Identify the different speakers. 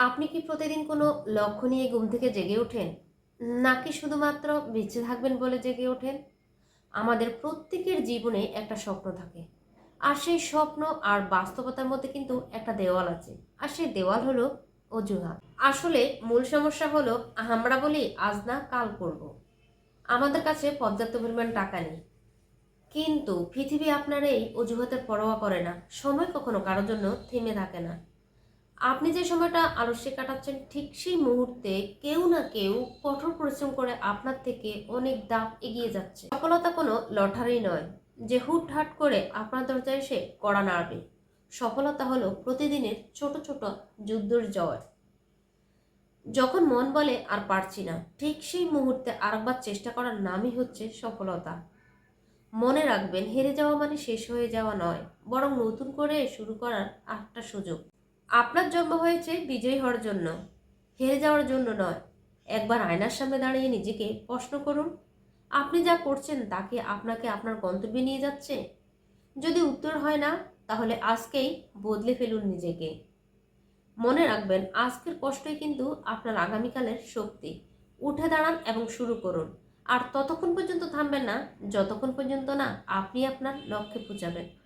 Speaker 1: আপনি কি প্রতিদিন কোনো লক্ষ্য নিয়ে ঘুম থেকে জেগে ওঠেন? নাকি শুধুমাত্র বেঁচে থাকবেন বলে জেগে ওঠেন? আমাদের প্রত্যেকের জীবনে একটা স্বপ্ন থাকে। আর সেই স্বপ্ন আর বাস্তবতার মধ্যে কিন্তু একটা দেওয়াল আছে। আর সেই দেওয়াল হলো অজুহাত। আসলে মূল সমস্যা হলো, আমরা বলি, আজ না, কাল করব। আমাদের কাছে পর্যাপ্ত পরিমাণ টাকা নেই। কিন্তু পৃথিবী আপনার এই অজুহাতের পরোয়া করে না। সময় কখনো কারোর জন্য থেমে থাকে না। আপনি যে সময়টা আলস্যে কাটাচ্ছেন, ঠিক সেই মুহূর্তে কেউ না কেউ কঠোর পরিশ্রম করে আপনার থেকে অনেক দাপ এগিয়ে যাচ্ছে। সফলতা কোনো লটারি নয়, যে হুটহাট করে আপনার দরজায় এসে কড়া নাড়বে। সফলতা হলো প্রতিদিনের ছোট ছোট যুদ্ধর জয়। যখন মন বলে, আর পারছি না। ঠিক সেই মুহূর্তে আরেকবার চেষ্টা করার নামই হচ্ছে সফলতা। মনে রাখবেন, হেরে যাওয়া মানে শেষ হয়ে যাওয়া নয়, বরং নতুন করে শুরু করার একটা সুযোগ। আপনার জন্ম হয়েছে বিজয়ী হওয়ার জন্য, হেরে যাওয়ার জন্য নয়। একবার আয়নার সামনে দাঁড়িয়ে নিজেকে প্রশ্ন করুন, আপনি যা করছেন তাকে আপনাকে আপনার গন্তব্যে নিয়ে যাচ্ছে? যদি উত্তর হয় না, তাহলে আজকেই বদলে ফেলুন নিজেকে। মনে রাখবেন, আজকের কষ্টই কিন্তু আপনার আগামীকালের শক্তি। উঠে দাঁড়ান এবং শুরু করুন। আর ততক্ষণ পর্যন্ত থামবেন না, যতক্ষণ পর্যন্ত না আপনি আপনার লক্ষ্যে পৌঁছাবেন।